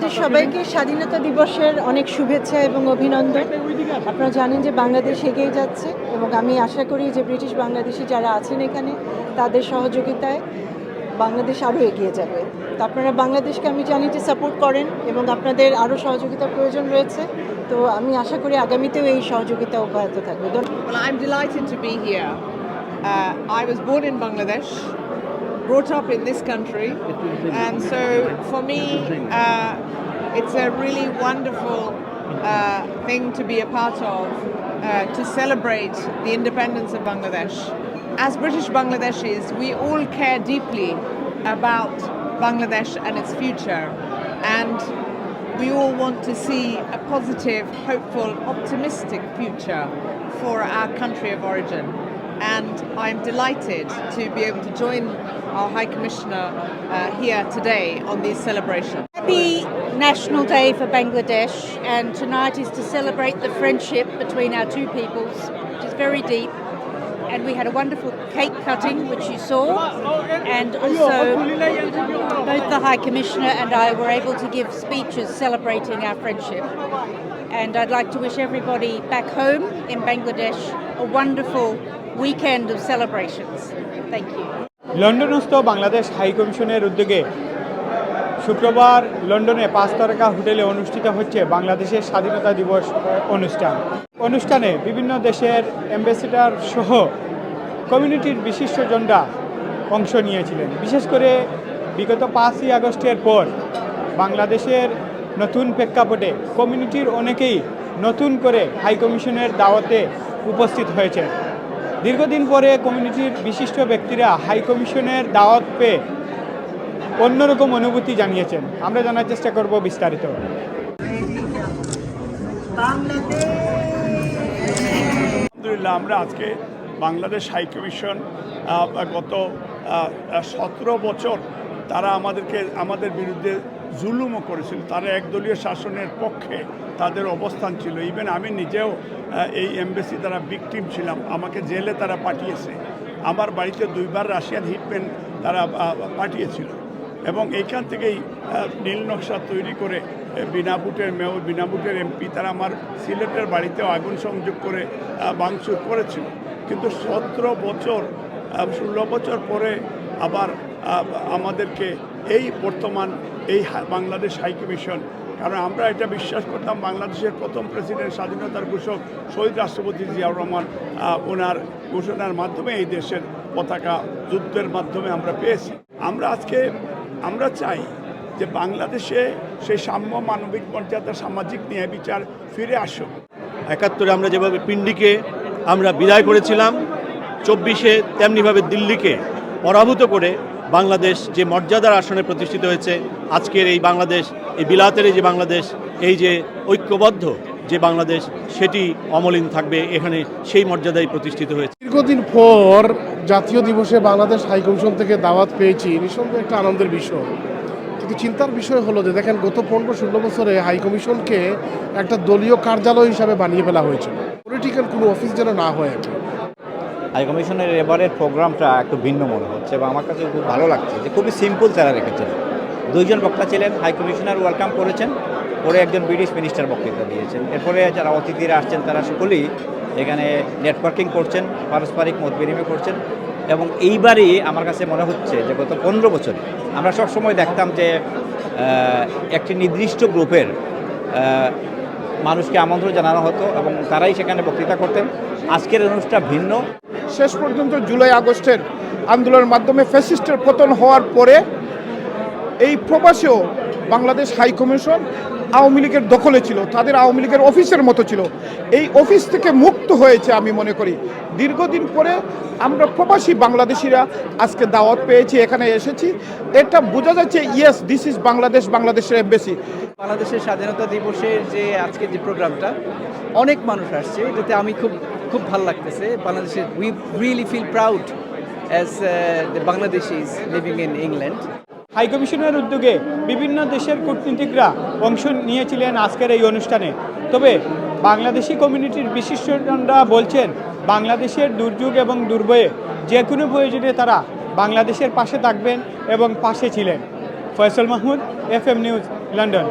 আপনাদের সবাইকে স্বাধীনতা দিবসের অনেক শুভেচ্ছা এবং অভিনন্দন। আপনারা জানেন যে বাংলাদেশ এগিয়ে যাচ্ছে এবং আমি আশা করি যে ব্রিটিশ বাংলাদেশি যারা আছেন এখানে তাদের সহযোগিতায় বাংলাদেশ আরও এগিয়ে যাবে। তো আপনারা বাংলাদেশকে আমি জানি যে সাপোর্ট করেন এবং আপনাদের আরও সহযোগিতার প্রয়োজন রয়েছে। তো আমি আশা করি আগামীতেও এই সহযোগিতা অব্যাহত থাকবে। Well, I'm delighted to be here. Uh, I was born in Bangladesh, brought up in this country, and so for me, uh, it's a really wonderful uh, thing to be a part of uh, to celebrate the independence of Bangladesh. As British Bangladeshis, we all care deeply about Bangladesh and its future, and we all want to see a positive, hopeful, optimistic future for our country of origin. And I'm delighted to be able to join our High Commissioner uh, here today on these celebrations. Happy National Day for Bangladesh, and tonight is to celebrate the friendship between our two peoples, which is very deep. And we had a wonderful cake cutting, which you saw, and also both the High Commissioner and I were able to give speeches celebrating our friendship. And I'd like to wish everybody back home in Bangladesh a wonderful weekend of celebrations. Thank you. লন্ডনস্থ Bangladesh high কমিশনের উদ্যোগে শুক্রবার লন্ডনে পাঁচ তারকা হোটেলে অনুষ্ঠিত হচ্ছে বাংলাদেশের স্বাধীনতা দিবস অনুষ্ঠান অনুষ্ঠানে বিভিন্ন দেশের অ্যাম্বাসেডার সহ কমিউনিটির বিশিষ্টজনরা অংশ নিয়েছিলেন বিশেষ করে বিগত পাঁচই আগস্টের পর বাংলাদেশের নতুন প্রেক্ষাপটে কমিউনিটির অনেকেই নতুন করে হাই কমিশনের দাওয়াতে উপস্থিত হয়েছে দীর্ঘদিন পরে কমিউনিটির বিশিষ্ট ব্যক্তিরা হাই কমিশনের দাওয়াত পেয়ে অন্যরকম অনুভূতি জানিয়েছেন। আমরা জানার চেষ্টা করব বিস্তারিত। আলহামদুলিল্লাহ, আমরা আজকে বাংলাদেশ হাই কমিশন গত সতেরো বছর তারা আমাদেরকে, আমাদের বিরুদ্ধে জুলুমও করেছিল। তারা একদলীয় শাসনের পক্ষে তাদের অবস্থান ছিল। ইভেন আমি নিজেও এই এমবেসি দ্বারা বিকটিম ছিলাম। আমাকে জেলে তারা পাঠিয়েছে। আমার বাড়িতে দুইবার রাশিয়ান হিটম্যান তারা পাঠিয়েছিল। এবং এইখান থেকেই নীল নকশা তৈরি করে বিনাপুটের মেয়র বিনাপুটের এমপি তারা আমার সিলেটের বাড়িতেও আগুন সংযোগ করে ভাঙচুর করেছিল। কিন্তু সতেরো বছর ষোলো বছর পরে আবার আমাদেরকে এই বর্তমান এই বাংলাদেশ হাই কমিশন, কারণ আমরা এটা বিশ্বাস করতাম বাংলাদেশের প্রথম প্রেসিডেন্ট স্বাধীনতার ঘোষক শহীদ রাষ্ট্রপতি জিয়াউর রহমান ওনার ঘোষণার মাধ্যমে এই দেশের পতাকা যুদ্ধের মাধ্যমে আমরা পেয়েছি। আমরা আজকে, আমরা চাই যে বাংলাদেশে সেই সাম্য মানবিক মর্যাদা সামাজিক ন্যায় বিচার ফিরে আসুক। একাত্তরে আমরা যেভাবে পিন্ডিকে আমরা বিদায় করেছিলাম, চব্বিশে তেমনিভাবে দিল্লিকে পরাভূত করে বাংলাদেশ যে মর্যাদার আসনে প্রতিষ্ঠিত হয়েছে, আজকের এই বাংলাদেশ, এই বিলাতের যে বাংলাদেশ, এই যে ঐক্যবদ্ধ যে বাংলাদেশ, সেটি অমলিন থাকবে। এখানে সেই মর্যাদায় প্রতিষ্ঠিত হয়েছে। দীর্ঘদিন পর জাতীয় দিবসে বাংলাদেশ হাইকমিশন থেকে দাওয়াত পেয়েছি, নিঃসন্দেহে একটা আনন্দের বিষয়। কিন্তু চিন্তার বিষয় হলো যে, দেখেন, গত পনেরো ষোলো বছরে হাইকমিশনকে একটা দলীয় কার্যালয় হিসাবে বানিয়ে ফেলা হয়েছিল। পলিটিক্যাল কোনো অফিস যেন না হয়। হাই কমিশনের এবারের প্রোগ্রামটা একটু ভিন্ন মনে হচ্ছে এবং আমার কাছে খুব ভালো লাগছে যে খুবই সিম্পল তারা রেখেছেন। দুইজন বক্তা ছিলেন, হাই কমিশনার ওয়েলকাম করেছেন, পরে একজন ব্রিটিশ মিনিস্টার বক্তৃতা দিয়েছেন। এরপরে যারা অতিথিরা আসছেন, তারা সকলেই এখানে নেটওয়ার্কিং করছেন, পারস্পরিক মত বিনিময় করছেন এবং এইবারই আমার কাছে মনে হচ্ছে যে গত পনেরো বছর আমরা সবসময় দেখতাম যে একটি নির্দিষ্ট গ্রুপের মানুষকে আমন্ত্রণ জানানো হতো এবং তারাই সেখানে বক্তৃতা করতেন। আজকের অনুষ্ঠান ভিন্ন। শেষ পর্যন্ত জুলাই আগস্টের আন্দোলনের মাধ্যমে ফ্যাসিস্টের পতন হওয়ার পরে এই প্রবাসেও বাংলাদেশ হাই কমিশন আওয়ামী লীগের দখলে ছিল, তাদের আওয়ামী লীগের অফিসের মতো ছিল। এই অফিস থেকে মুক্ত হয়েছে আমি মনে করি। দীর্ঘদিন পরে আমরা প্রবাসী বাংলাদেশিরা আজকে দাওয়াত পেয়েছি, এখানে এসেছি। এটা বোঝা যাচ্ছে ইয়েস দিস ইজ বাংলাদেশ, বাংলাদেশের এমবেসি বাংলাদেশের স্বাধীনতা দিবসের যে আজকে যে প্রোগ্রামটা, অনেক মানুষ আসছে। এটাতে আমি খুব খুব ভালো লাগতেছে। বাংলাদেশের we really feel proud as the Bangladesh is living in England high কমিশনের উদ্যোগে বিভিন্ন দেশের কূটনীতিকরা অংশ নিয়েছিলেন আজকের এই অনুষ্ঠানে। তবে বাংলাদেশি কমিউনিটির বিশিষ্টজনরা বলছেন, বাংলাদেশের দুর্যোগ এবং দুর্ভয়ে যে কোনো প্রয়োজনে তারা বাংলাদেশের পাশে থাকবেন এবং পাশে ছিলেন। Faisal Mahmud F M news, London.